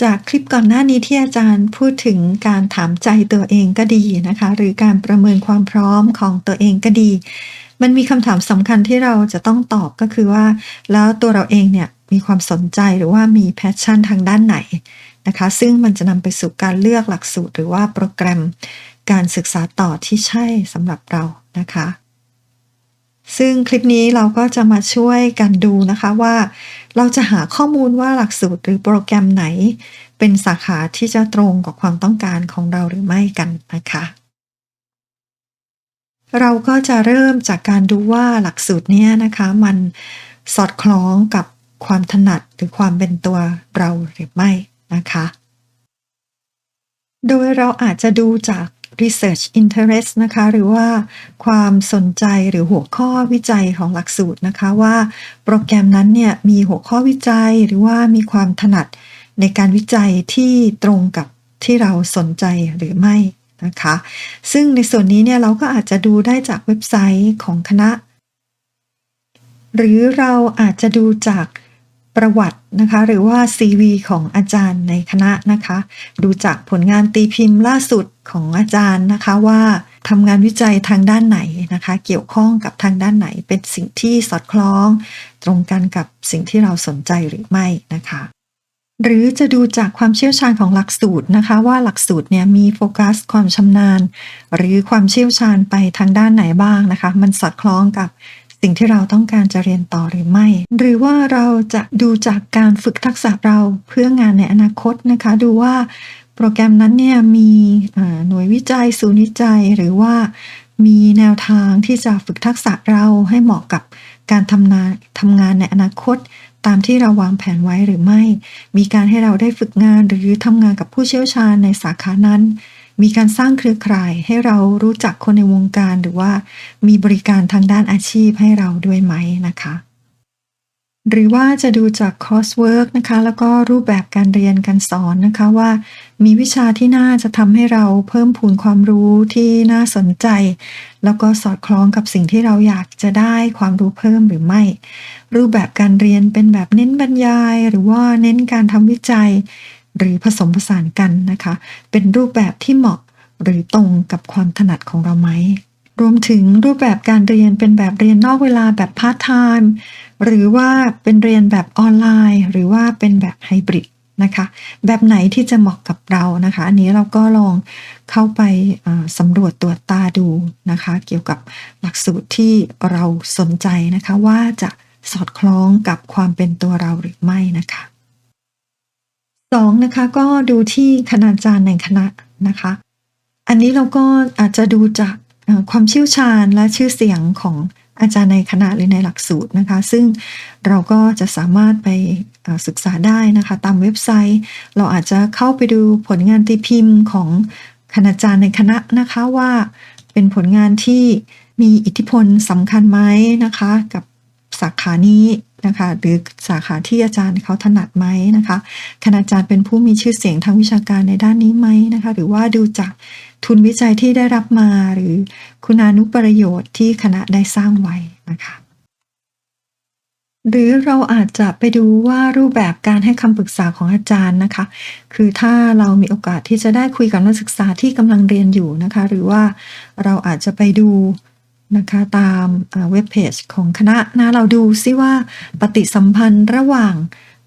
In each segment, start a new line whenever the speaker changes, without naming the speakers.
จากคลิปก่อนหน้านี้ที่อาจารย์พูดถึงการถามใจตัวเองก็ดีนะคะ หรือการประเมินความพร้อมของตัวเองก็ดี มันมีคำถามสำคัญที่เราจะต้องตอบก็คือว่า แล้วตัวเราเองเนี่ยมีความสนใจหรือว่ามีแพชชั่นทางด้านไหนนะคะ ซึ่งมันจะนำไปสู่การเลือกหลักสูตร หรือว่าโปรแกรมการศึกษาต่อที่ใช่สำหรับเรานะคะ ซึ่งคลิปนี้เราก็จะมาช่วยกันดูนะคะว่า เราจะหาข้อมูลว่าหลักสูตรหรือโปรแกรมไหน เป็นสาขาที่จะตรงกับความต้องการของเราหรือไม่กันนะคะ เราก็จะเริ่มจากการดูว่าหลักสูตรนี้นะคะ มันสอดคล้องกับความถนัดหรือความเป็นตัวเราหรือไม่นะคะ โดยเราอาจจะดูจาก research interest นะคะ หรือว่าความสนใจหรือหัวข้อวิจัยของหลักสูตรนะคะว่าโปรแกรมนั้นเนี่ยมีหัวข้อวิจัยหรือว่ามีความถนัดในการวิจัยที่ตรงกับที่เราสนใจหรือไม่นะคะ ซึ่งในส่วนนี้เนี่ยเราก็อาจจะดูได้จากเว็บไซต์ของคณะ หรือเราอาจจะดูจาก ประวัตินะคะ หรือว่า CV ของอาจารย์ในคณะนะคะ ดูจากผลงานตีพิมพ์ล่าสุดของอาจารย์นะคะว่าทำงานวิจัยทางด้านไหนนะคะ เกี่ยวข้องกับทางด้านไหนเป็นสิ่งที่สอดคล้อง ตรงกันกับสิ่งที่เราสนใจหรือไม่นะคะหรือจะดูจากความเชี่ยวชาญของหลักสูตรนะคะ ว่าหลักสูตรเนี่ยมีโฟกัสความชำนาญ หรือความเชี่ยวชาญไปทางด้านไหนบ้างนะคะ มันสอดคล้องกับ สิ่งที่เราต้องการจะเรียนต่อหรือไม่ หรือว่าเราจะดูจากการฝึกทักษะเราเพื่องานในอนาคตนะคะ ดูว่าโปรแกรมนั้นเนี่ยมีหน่วยวิจัยศูนย์วิจัย หรือว่ามีแนวทางที่จะฝึกทักษะเราให้เหมาะกับการทำงานทำงานในอนาคต ตามที่เราวางแผนไว้หรือไม่ มีการให้เราได้ฝึกงานหรือทำงานกับผู้เชี่ยวชาญในสาขานั้น มีการสร้างเครือข่ายให้เรารู้จักคนในวงการ หรือว่ามีบริการทางด้านอาชีพให้เราด้วยไหมนะคะ หรือว่าจะดูจากคอร์สเวิร์กนะคะ แล้วก็รูปแบบการเรียนการสอนนะคะว่า มีวิชาที่น่าจะทำให้เราเพิ่มพูนความรู้ที่น่าสนใจ แล้วก็สอดคล้องกับสิ่งที่เราอยากจะได้ความรู้เพิ่มหรือไม่ รูปแบบการเรียนเป็นแบบเน้นบรรยาย หรือว่าเน้นการทำวิจัย หรือผสมผสานกันนะคะ เป็นรูปแบบที่เหมาะหรือตรงกับความถนัดของเราไหม รวมถึงรูปแบบการเรียนเป็นแบบเรียนนอกเวลาแบบพาร์ทไทม์หรือว่าเป็นเรียนแบบออนไลน์ หรือว่าเป็นแบบไฮบริดนะคะแบบไหนที่จะเหมาะกับเรานะคะ อันนี้เราก็ลองเข้าไปสำรวจตรวจตาดูนะคะ เกี่ยวกับหลักสูตรที่เราสนใจนะคะ ว่าจะสอดคล้องกับความเป็นตัวเราหรือไม่นะคะ สองนะคะก็ดูที่คณาจารย์ในคณะนะคะ อันนี้เราก็อาจจะดูจากความเชี่ยวชาญและชื่อเสียงของอาจารย์ในคณะหรือในหลักสูตรนะคะ ซึ่งเราก็จะสามารถไปศึกษาได้นะคะ ตามเว็บไซต์ เราอาจจะเข้าไปดูผลงานตีพิมพ์ของคณาจารย์ในคณะนะคะว่าเป็นผลงานที่มีอิทธิพลสำคัญไหมนะคะ กับสาขานี้ นะคะหรือสาขาที่อาจารย์เขาถนัดไหมนะคะคณาจารย์เป็นผู้มีชื่อเสียงทางวิชาการในด้านนี้ไหมนะคะหรือว่าดูจากทุนวิจัยที่ได้รับมาหรือคุณานุประโยชน์ที่คณะได้สร้างไว้นะคะหรือเราอาจจะไปดูว่ารูปแบบการให้คำปรึกษาของอาจารย์นะคะ คือถ้าเรามีโอกาสที่จะได้คุยกับนักศึกษาที่กำลังเรียนอยู่นะคะ หรือว่าเราอาจจะไปดู นะคะตามเว็บเพจของคณะนะเราดูซิว่าปฏิสัมพันธ์ระหว่าง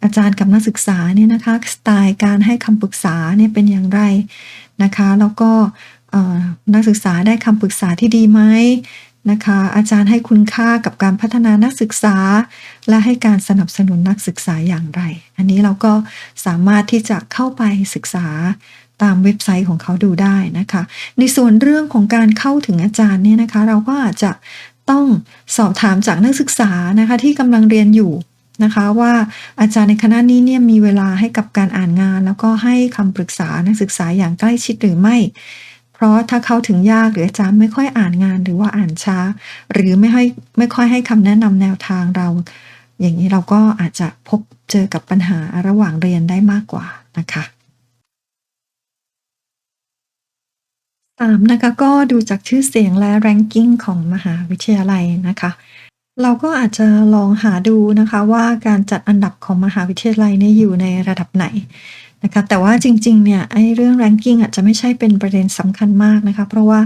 อาจารย์กับนักศึกษาเนี่ยนะคะสไตล์การให้คำปรึกษาเนี่ยเป็นอย่างไรนะคะแล้วก็นักศึกษาได้คำปรึกษาที่ดีไหมนะคะอาจารย์ให้คุณค่ากับการพัฒนานักศึกษา และให้การสนับสนุนนักศึกษาอย่างไร อันนี้เราก็สามารถที่จะเข้าไปศึกษา ตามเว็บไซต์ของเขาดูได้นะคะ ในส่วนเรื่องของการเข้าถึงอาจารย์เนี่ยนะคะ เราก็อาจจะต้องสอบถามจากนักศึกษานะคะที่กำลังเรียนอยู่นะคะว่าอาจารย์ในคณะนี้เนี่ยมีเวลาให้กับการอ่านงาน แล้วก็ให้คำปรึกษานักศึกษาอย่างใกล้ชิดหรือไม่ เพราะถ้าเข้าถึงยากหรืออาจารย์ไม่ค่อยอ่านงานหรือว่าอ่านช้า หรือไม่ให้ไม่ค่อยให้คำแนะนำแนวทางเรา อย่างนี้เราก็อาจจะพบเจอกับปัญหาระหว่างเรียนได้มากกว่านะคะ สามนะคะก็ดูจากชื่อเสียงและแรงกิ้งของมหาวิทยาลัยนะคะ เราก็อาจจะลองหาดูนะคะว่าการจัดอันดับของมหาวิทยาลัยเนี่ยอยู่ในระดับไหนนะคะแต่ว่าจริงๆเนี่ยไอ้เรื่อง ranking อาจจะไม่ใช่เป็นประเด็นสำคัญมากนะคะเพราะว่า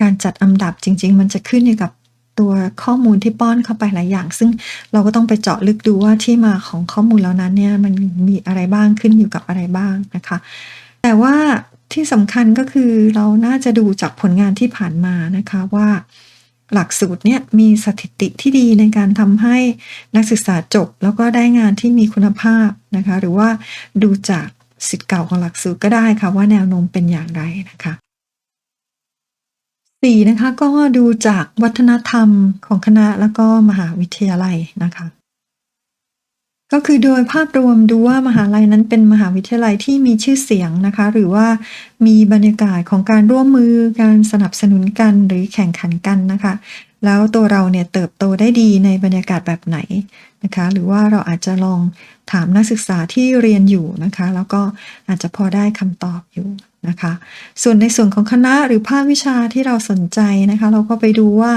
การจัดอันดับจริง ๆ มันจะขึ้นอยู่กับตัวข้อมูลที่ป้อนเข้าไปหลายอย่าง ซึ่งเราก็ต้องไปเจาะลึกดูว่าที่มาของข้อมูลเหล่านั้นเนี่ยมันมีอะไรบ้างขึ้นอยู่กับอะไรบ้างนะคะ แต่ว่า ที่สำคัญก็คือเราน่าจะดูจากผลงานที่ผ่านมานะคะว่า หลักสูตรเนี่ยมีสถิติที่ดีในการทำให้นักศึกษาจบ แล้วก็ได้งานที่มีคุณภาพนะคะหรือว่าดูจากสิทธิ์เก่าของหลักสูตรก็ได้ค่ะว่าแนวโน้มเป็นอย่างไรนะคะ4นะคะก็ดูจากวัฒนธรรมของคณะแล้วก็มหาวิทยาลัยนะคะ ก็คือโดยภาพรวมดูว่ามหาลัยนั้นเป็นมหาวิทยาลัยที่มีชื่อเสียงนะคะ หรือว่ามีบรรยากาศของการร่วมมือการสนับสนุนกันหรือแข่งขันกันนะคะ แล้วตัวเราเนี่ยเติบโตได้ดีในบรรยากาศแบบไหนนะคะ หรือว่าเราอาจจะลองถามนักศึกษาที่เรียนอยู่นะคะ แล้วก็อาจจะพอได้คำตอบอยู่นะคะ ส่วนในส่วนของคณะหรือภาควิชาที่เราสนใจนะคะ เราก็ไปดูว่า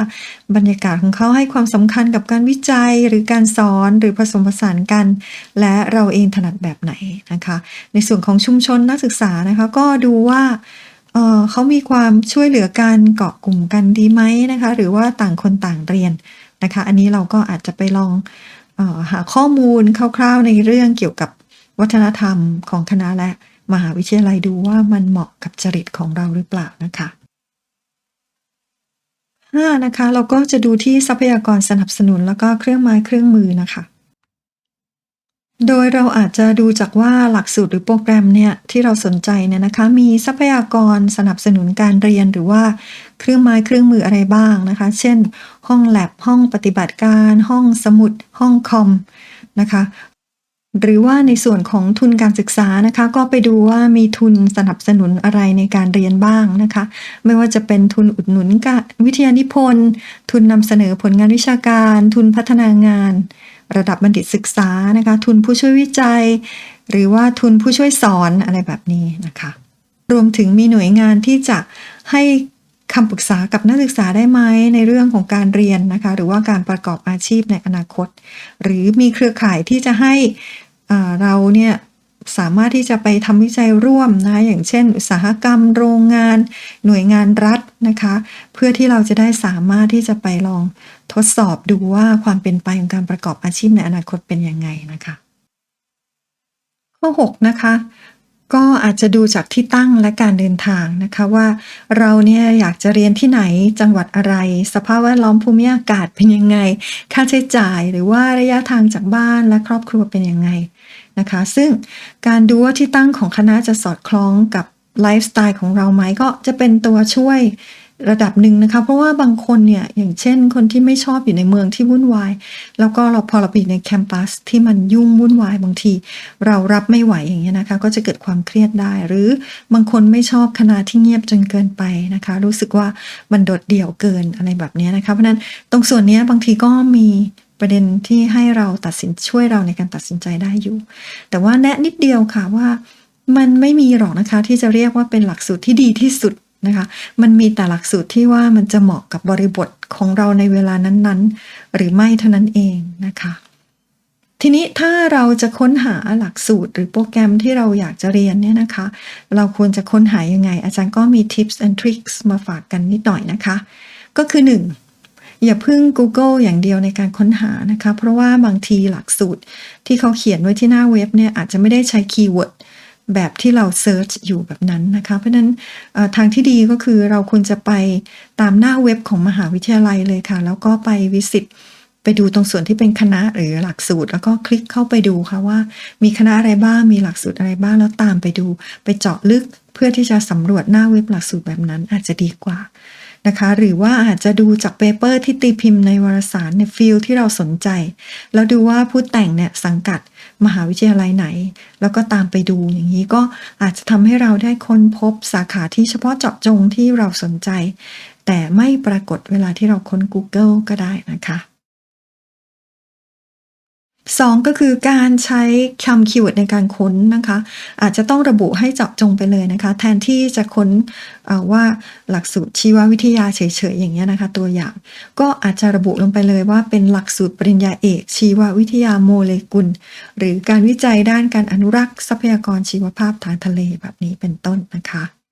บรรยากาศของเขาให้ความสำคัญกับการวิจัยหรือการสอนหรือผสมผสานกัน และเราเองถนัดแบบไหนนะคะ ในส่วนของชุมชนนักศึกษานะคะ ก็ดูว่า เอ่อเขามีความช่วยเหลือกันเกาะกลุ่มกันดีไหมนะคะ หรือว่าต่างคนต่างเรียนนะคะ อันนี้เราก็อาจจะไปลองออหาข้อมูลคร่าวๆในเรื่องเกี่ยวกับวัฒนธรรมของคณะและมหาวิทยาลัยดูว่ามันเหมาะกับจริตของเราหรือเปล่านะคะ5นะคะ เราก็จะดูที่ทรัพยากรสนับสนุนแล้วก็เครื่องไม้เครื่องมือนะคะ โดยเราอาจจะดูจากว่าหลักสูตรหรือโปรแกรมเนี่ยที่เราสนใจเนี่ยนะคะ มีทรัพยากรสนับสนุนการเรียนหรือว่าเครื่องไม้เครื่องมืออะไรบ้างนะคะ เช่น ห้องแลบห้องปฏิบัติการ ห้องสมุด ห้องคอมนะคะ หรือว่าในส่วนของทุนการศึกษานะคะ ก็ไปดูว่ามีทุนสนับสนุนอะไรในการเรียนบ้างนะคะ ไม่ว่าจะเป็นทุนอุดหนุนกะวิทยานิพนธ์ ทุนนำเสนอผลงานวิชาการ ทุนพัฒนางาน ระดับบัณฑิตศึกษานะคะ ทุนผู้ช่วยวิจัย หรือว่าทุนผู้ช่วยสอนอะไรแบบนี้นะคะ รวมถึงมีหน่วยงานที่จะให้คำปรึกษากับนักศึกษาได้ไหมในเรื่องของการเรียนนะคะ หรือว่าการประกอบอาชีพในอนาคต หรือมีเครือข่ายที่จะให้เราเนี่ยสามารถที่จะไปทำวิจัยร่วมนะอย่างเช่น อุตสาหกรรม โรงงาน หน่วยงานรัฐนะคะ เพื่อที่เราจะได้สามารถที่จะไปลอง ทดสอบดูว่าความเป็นไปของการประกอบอาชีพในอนาคตเป็นยังไงนะคะ ข้อ 6 นะคะก็อาจจะดูจากที่ตั้งและการเดินทางนะคะว่าเราเนี่ยอยากจะเรียนที่ไหนจังหวัดอะไร สภาพแวดล้อมภูมิอากาศเป็นยังไง ค่าใช้จ่ายหรือว่าระยะทางจากบ้านและครอบครัวเป็นยังไงนะคะ ซึ่งการดูว่าที่ตั้งของคณะจะสอดคล้องกับไลฟ์สไตล์ของเราไหมก็จะเป็นตัวช่วย ระดับหนึ่งนะคะ เพราะว่าบางคนเนี่ยอย่างเช่น คนที่ไม่ชอบอยู่ในเมืองที่วุ่นวาย แล้วก็เราพอเราไปในแคมปัสที่มันยุ่งวุ่นวายบางที เรารับไม่ไหวอย่างเงี้ยนะคะ ก็จะเกิดความเครียดได้ หรือบางคนไม่ชอบคณะที่เงียบจนเกินไปนะคะ รู้สึกว่ามันโดดเดี่ยวเกินอะไรแบบนี้นะคะเพราะฉะนั้นตรงส่วนนี้บางทีก็มีประเด็นที่ให้เราตัดสินช่วยเราในการตัดสินใจได้อยู่ แต่ว่าแนะนิดเดียวค่ะว่ามันไม่มีหรอกนะคะที่จะเรียกว่าเป็นหลักสูตรที่ดีที่สุด นะคะ มันมีแต่หลักสูตรที่ว่ามันจะเหมาะกับบริบทของเราในเวลานั้นๆ หรือไม่เท่านั้นเองนะคะ ทีนี้ถ้าเราจะค้นหาหลักสูตร หรือโปรแกรมที่เราอยากจะเรียนเนี่ยนะคะ เราควรจะค้นหายังไง อาจารย์ก็มี tips and tricks มาฝากกันนิดหน่อยนะคะ ก็คือ 1. อย่าพึ่ง Google อย่างเดียวในการค้นหานะคะ เพราะว่าบางทีหลักสูตรที่เขาเขียนไว้ที่หน้าเว็บเนี่ยอาจจะไม่ได้ใช้คีย์เวิร์ด แบบที่เราเซิร์ชอยู่แบบนั้นนะคะ เพราะนั้นทางที่ดีก็คือเราควรจะไปตามหน้าเว็บของมหาวิทยาลัยเลยค่ะ แล้วก็ไปวิสิตไปดูตรงส่วนที่เป็นคณะหรือหลักสูตร แล้วก็คลิกเข้าไปดูค่ะว่า มีคณะอะไรบ้างมีหลักสูตรอะไรบ้างแล้วตามไปดู ไปเจาะลึกเพื่อที่จะสำรวจหน้าเว็บหลักสูตรแบบนั้นอาจจะดีกว่านะคะหรือว่าอาจจะดูจากเปเปอร์ที่ตีพิมพ์ในวารสารในฟิลที่เราสนใจ แล้วดูว่าผู้แต่งเนี่ยสังกัด มหาวิทยาลัยไหน แล้วก็ตามไปดูอย่างนี้ก็อาจจะทำให้เราได้ค้นพบสาขาที่เฉพาะเจาะจงที่เราสนใจ แต่ไม่ปรากฏเวลาที่เราค้น Google ก็ได้นะคะ 2 ก็คือการใช้คำคีย์เวิร์ดในการค้นนะคะ อาจจะต้องระบุให้เจาะจงไปเลยนะคะ แทนที่จะค้นว่าหลักสูตรชีววิทยาเฉยๆอย่างเงี้ยนะคะ ตัวอย่างก็อาจจะระบุลงไปเลยว่าเป็นหลักสูตรปริญญาเอก ชีววิทยาโมเลกุล หรือการวิจัยด้านการอนุรักษ์ทรัพยากรชีวภาพทางทะเลแบบนี้เป็นต้นนะคะ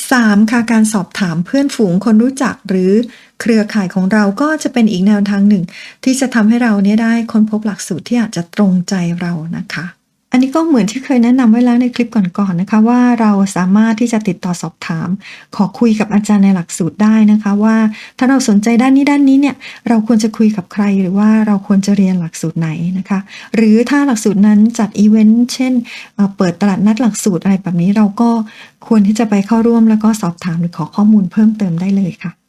3. ค่ะการสอบถามเพื่อนฝูงคนรู้จักหรือเครือข่ายของเราก็จะเป็นอีกแนวทางหนึ่ง ที่จะทำให้เราเนี่ยได้ค้นพบหลักสูตรที่อาจจะตรงใจเรานะคะ อันนี้ก็เหมือนที่เคยแนะนำไว้แล้วในคลิปก่อนๆนะคะ ว่าเราสามารถที่จะติดต่อสอบถาม ขอคุยกับอาจารย์ในหลักสูตรได้นะคะ ว่าถ้าเราสนใจด้านนี้ด้านนี้เนี่ยเราควรจะคุยกับใครหรือว่าเราควรจะเรียนหลักสูตรไหนนะคะ หรือถ้าหลักสูตรนั้นจัดอีเวนต์เช่นเอ่อเปิดตลาดนัดหลักสูตรอะไรแบบนี้เราก็ควรที่จะไปเข้าร่วมแล้วก็สอบถามหรือขอข้อมูลเพิ่มเติมได้เลยค่ะ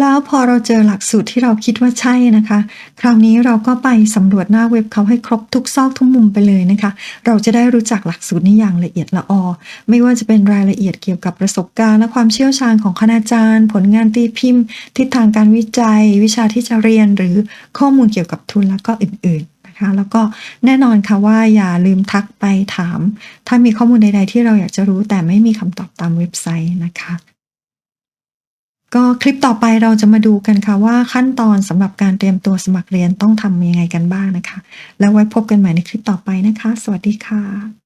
แล้วพอเราเจอหลักสูตรที่เราคิดว่าใช่นะคะ คราวนี้เราก็ไปสำรวจหน้าเว็บเขาให้ครบทุกซอกทุกมุมไปเลยนะคะ เราจะได้รู้จักหลักสูตรนี้อย่างละเอียดละออ ไม่ว่าจะเป็นรายละเอียดเกี่ยวกับประสบการณ์และความเชี่ยวชาญของคณาจารย์ ผลงานตีพิมพ์ ทิศทางการวิจัย วิชาที่จะเรียนหรือข้อมูลเกี่ยวกับทุนแล้วก็อื่นๆนะคะแล้วก็แน่นอนค่ะว่าอย่าลืมทักไปถาม ถ้ามีข้อมูลใดๆที่เราอยากจะรู้แต่ไม่มีคำตอบตามเว็บไซต์นะคะ ก็คลิปต่อไปเราจะมาดูกันค่ะว่าขั้นตอนสำหรับการเตรียมตัวสมัครเรียนต้องทำยังไงกันบ้างนะคะ แล้วไว้พบกันใหม่ในคลิปต่อไปนะคะ สวัสดีค่ะ